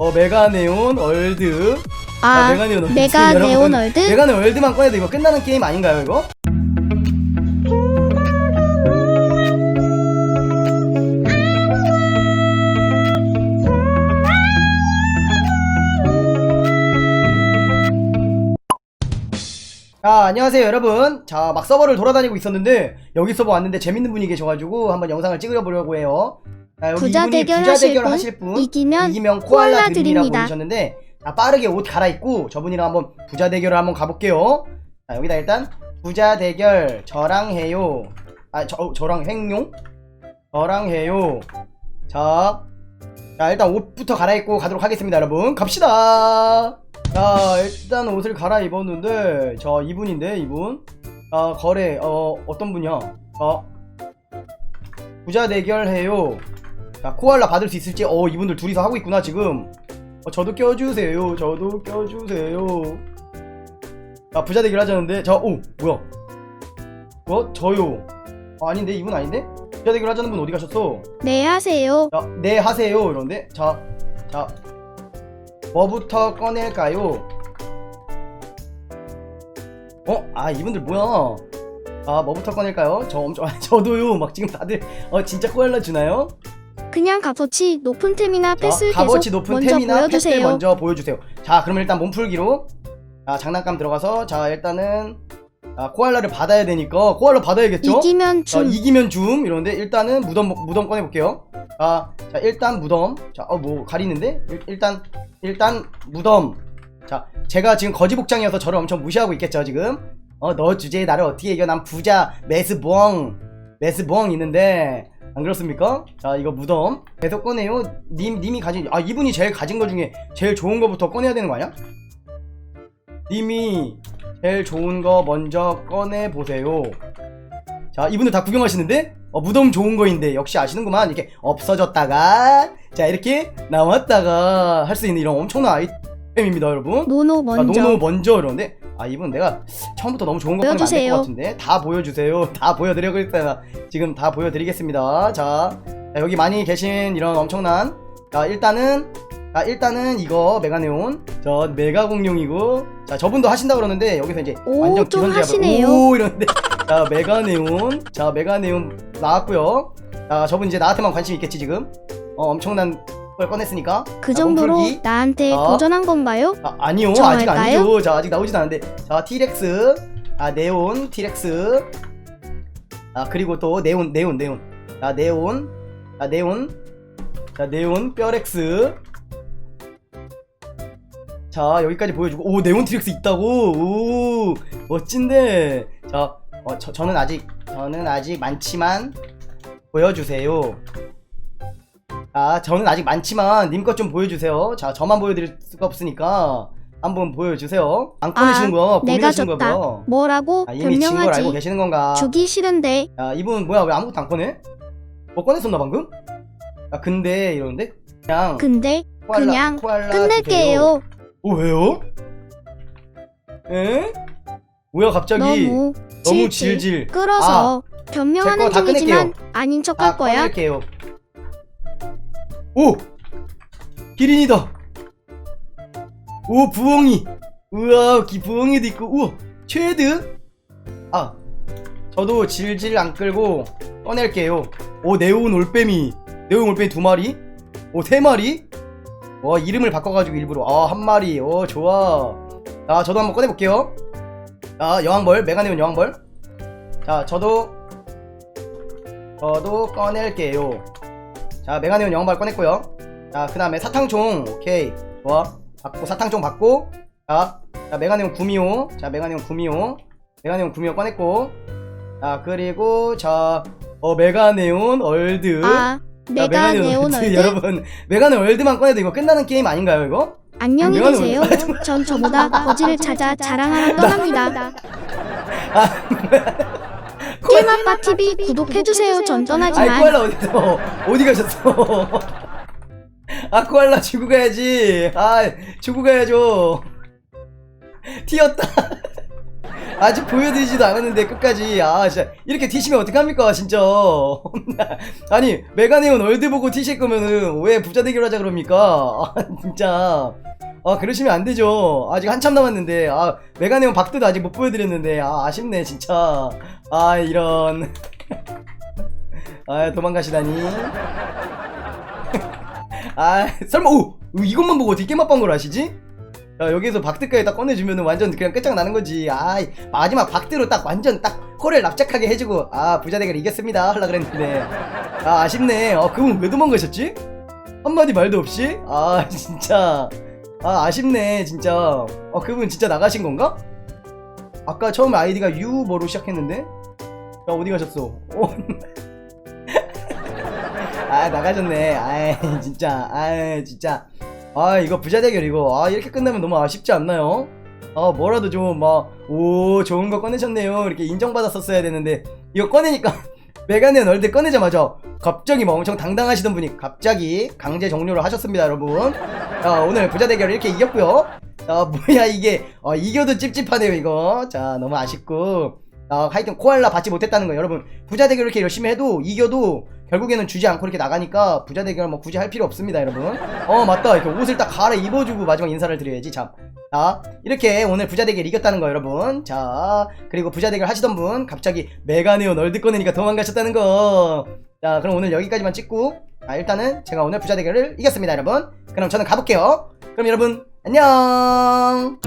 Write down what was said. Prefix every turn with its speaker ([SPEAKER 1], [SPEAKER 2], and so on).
[SPEAKER 1] 어 메가네온 월드.
[SPEAKER 2] 아,
[SPEAKER 1] 메가네온 월드.
[SPEAKER 2] 메가
[SPEAKER 1] 여러분,
[SPEAKER 2] 네온 월드?
[SPEAKER 1] 메가네온 월드만 꺼내도 이거 끝나는 게임 아닌가요 이거? 자 안녕하세요 여러분. 자 막 서버를 돌아다니고 있었는데 여기 서버 왔는데 재밌는 분이 계셔가지고 한번 영상을 찍어보려고 해요 자, 여기
[SPEAKER 2] 부자
[SPEAKER 1] 이분이
[SPEAKER 2] 대결
[SPEAKER 1] 부자
[SPEAKER 2] 하실
[SPEAKER 1] 대결
[SPEAKER 2] 분,
[SPEAKER 1] 하실 분
[SPEAKER 2] 이기면
[SPEAKER 1] 이기면
[SPEAKER 2] 코알라
[SPEAKER 1] 코알라 드림이라고
[SPEAKER 2] 드립니다.
[SPEAKER 1] 보셨는데 자, 빠르게 옷 갈아입고 저분이랑 한번 부자 대결을 한번 가볼게요. 자 여기다 일단 부자 대결 저랑 해요. 아 저, 저랑 행용 저랑 해요. 자, 자 일단 옷부터 갈아입고 가도록 하겠습니다 여러분. 갑시다. 자 일단 옷을 갈아입었는데 자 이분인데 이분. 아 거래 어 어떤 분이야? 자 부자 대결 해요 자 코알라 받을 수 있을지 어 이분들 둘이서 하고 있구나 지금 어, 저도 껴주세요 저도 껴주세요 자 부자 대결 하자는데 자오 뭐야 어 저요 어, 아닌데 이분 아닌데 부자 대결 하자는 분 어디 가셨어
[SPEAKER 2] 네 하세요.
[SPEAKER 1] 자, 네 하세요 이런데 자, 자 뭐부터 꺼낼까요? 어? 아 이분들 뭐야? 아 뭐부터 꺼낼까요? 저 엄청 아, 저도요 막 지금 다들 어 진짜 코알라 주나요?
[SPEAKER 2] 그냥 값어치 높은 템이나
[SPEAKER 1] 자,
[SPEAKER 2] 패스
[SPEAKER 1] 값어치
[SPEAKER 2] 계속
[SPEAKER 1] 높은
[SPEAKER 2] 먼저
[SPEAKER 1] 템이나 패스
[SPEAKER 2] 보여주세요.
[SPEAKER 1] 먼저 보여주세요. 자 그러면 일단 몸풀기로 자 장난감 들어가서 자 일단은 아, 코알라를 받아야 되니까 코알라 받아야겠죠?
[SPEAKER 2] 이기면
[SPEAKER 1] 자,
[SPEAKER 2] 줌.
[SPEAKER 1] 이기면 줌 이러는데 일단은 무덤 무덤 꺼내 볼게요. 아, 자 일단 무덤. 자, 어뭐 가리는데 일, 일단 일단 무덤. 자, 제가 지금 거지 복장이어서 저를 엄청 무시하고 있겠죠 지금. 어, 너 주제에 나를 어떻게 이겨? 난 부자 메스봉 메스봉 있는데 안 그렇습니까? 자, 이거 무덤 계속 꺼내요. 님 님이 가진 아 이분이 제일 가진 거 중에 제일 좋은 거부터 꺼내야 되는 거 아니야? 님이 제일 좋은 거 먼저 꺼내 보세요. 자, 이분들 다 구경하시는데? 어, 무덤 좋은 거인데, 역시 아시는구만. 이렇게 없어졌다가, 자, 이렇게 나왔다가 할 수 있는 이런 엄청난 아이템입니다, 여러분.
[SPEAKER 2] 노노
[SPEAKER 1] 아,
[SPEAKER 2] 먼저.
[SPEAKER 1] 노노 먼저 이러는데, 아, 이분 내가 처음부터 너무 좋은 거 꺼내면 안될. 것 같은데. 다 보여주세요. 다 보여드리겠습니다. 지금 다 보여드리겠습니다. 자, 자, 여기 많이 계신 이런 엄청난, 자, 일단은, 자, 일단은 이거 메가네온. 저 메가 공룡이고, 자, 저분도 하신다 그러는데, 여기서 이제
[SPEAKER 2] 오,
[SPEAKER 1] 완전
[SPEAKER 2] 좀
[SPEAKER 1] 기선제압을-
[SPEAKER 2] 하시네요.
[SPEAKER 1] 오, 이러는데. 자 메가네온 자 메가네온 나왔고요 자 저분 이제 나한테만 관심 있겠지 지금 어 엄청난 걸 꺼냈으니까.
[SPEAKER 2] 그
[SPEAKER 1] 자,
[SPEAKER 2] 정도로
[SPEAKER 1] 몸풀기.
[SPEAKER 2] 나한테
[SPEAKER 1] 자.
[SPEAKER 2] 도전한 건가요?
[SPEAKER 1] 아, 아니요.
[SPEAKER 2] 저
[SPEAKER 1] 아직
[SPEAKER 2] 할까요?
[SPEAKER 1] 아니죠. 자 아직 나오지도 않은데. 자 티렉스 아 네온 티렉스 아 그리고 또 네온 네온 네온. 자 네온. 자 네온. 자 네온 뼈렉스. 자 여기까지 보여주고. 오 네온 티렉스 있다고? 오 멋진데. 자 어, 저, 저는 아직 저는 아직 많지만 보여주세요 아 저는 아직 많지만 님 것 좀 보여주세요 자 저만 보여드릴 수가 없으니까 한번 보여주세요 안 꺼내시는
[SPEAKER 2] 아, 내가
[SPEAKER 1] 고민하시는
[SPEAKER 2] 졌다.
[SPEAKER 1] 거고요
[SPEAKER 2] 뭐라고
[SPEAKER 1] 아, 이미 진걸 알고
[SPEAKER 2] 변명하지?
[SPEAKER 1] 계시는 건가
[SPEAKER 2] 주기 싫은데
[SPEAKER 1] 야 이분 뭐야 왜 아무것도 안 꺼내? 뭐 꺼냈었나 방금? 아 근데 이러는데 그냥
[SPEAKER 2] 근데
[SPEAKER 1] 코알라,
[SPEAKER 2] 그냥
[SPEAKER 1] 코알라
[SPEAKER 2] 끝낼게요.
[SPEAKER 1] 오 왜요? 에? 뭐야 갑자기
[SPEAKER 2] 너무
[SPEAKER 1] 너무
[SPEAKER 2] 질질
[SPEAKER 1] 질질
[SPEAKER 2] 끌어서 변명하는
[SPEAKER 1] 제거다
[SPEAKER 2] 중이지만 아닌 척 할
[SPEAKER 1] 아
[SPEAKER 2] 거야.
[SPEAKER 1] 꺼낼게요 오! 기린이다! 오 부엉이! 우와 기 부엉이도 있고 우와 최드! 아 저도 질질 안 끌고 꺼낼게요. 오 네온 올빼미. 네온 올빼미 두 마리? 오 세 마리? 와 이름을 바꿔가지고 일부러. 아 한 마리. 오 좋아. 자 저도 한번 꺼내볼게요. 자 여왕벌. 메가네온 여왕벌. 자 저도 저도 꺼낼게요 자 메가네온 여왕벌 꺼냈고요. 자그 다음에 사탕총. 오케이. 좋아. 받고 사탕총 받고. 자, 자 메가네온 구미호. 자 메가네온 구미호. 메가네온 구미호 꺼냈고. 자 그리고 자어 메가네온 얼드.
[SPEAKER 2] 아,
[SPEAKER 1] 자, 메가네온 얼드.
[SPEAKER 2] 얼드?
[SPEAKER 1] 여러분 메가네온 얼드만 꺼내도 이거 끝나는 게임 아닌가요 이거?
[SPEAKER 2] 안녕히 계세요. 전 저보다 거지를 찾아 자랑하러 떠납니다. 게 임아빠 TV 구독해주세요. 전
[SPEAKER 1] 아이
[SPEAKER 2] 떠나지만
[SPEAKER 1] 코알라 어딨어? 어디 가셨어? 아 코알라 주고 가야지. 아 주고 가야죠. 튀었다. 아직 보여드리지도 않았는데 끝까지. 아 진짜 이렇게 티시면 어떡합니까 진짜. 아니 메가네온 월드 보고 티실 거면은 왜 부자 대결 하자 그럽니까? 아 진짜 아 그러시면 안 되죠 아직 한참 남았는데 아 메가네온 박드도 아직 못 보여드렸는데 아 아쉽네 진짜 아 이런 아 도망가시다니 아 설마 오 이것만 보고 어떻게 게임합방 걸 아시지? 야, 여기서 박드까지 딱 꺼내주면은 완전 그냥 끝장나는 거지. 아, 마지막 박드로 딱 완전 딱 코를 납작하게 해주고, 아, 부자 대결 이겼습니다. 하려 그랬는데. 아, 아쉽네. 어, 그분 왜 도망가셨지? 한마디 말도 없이? 아, 진짜. 아, 아쉽네, 진짜. 어, 그분 진짜 나가신 건가? 아까 처음에 아이디가 유뭐로 시작했는데? 야, 어디 가셨어? 어. 아, 나가셨네. 아이, 진짜. 아이, 진짜. 아 이거 부자 대결 이거 아 이렇게 끝나면 너무 아쉽지 않나요? 아 뭐라도 좀 막 오 좋은 거 꺼내셨네요 이렇게 인정받았었어야 되는데 이거 꺼내니까 메가네 널드 꺼내자마자 갑자기 막 엄청 당당하시던 분이 갑자기 강제 종료를 하셨습니다 여러분. 자 오늘 부자 대결 이렇게 이겼고요. 자 뭐야 이게. 어, 이겨도 찝찝하네요 이거. 자 너무 아쉽고 아, 하여튼 코알라 받지 못했다는 거 여러분 부자 대결 이렇게 열심히 해도 이겨도 결국에는 주지 않고 이렇게 나가니까 부자 대결 뭐 굳이 할 필요 없습니다 여러분 어 맞다 이렇게 옷을 딱 갈아 입어주고 마지막 인사를 드려야지 참 자, 이렇게 오늘 부자 대결 이겼다는 거 여러분. 자, 그리고 부자 대결 하시던 분 갑자기 메가네오 널드 꺼내니까 도망가셨다는 거. 자, 그럼 오늘 여기까지만 찍고 아, 일단은 제가 오늘 부자 대결을 이겼습니다, 여러분. 그럼 저는 가볼게요. 그럼 여러분 안녕.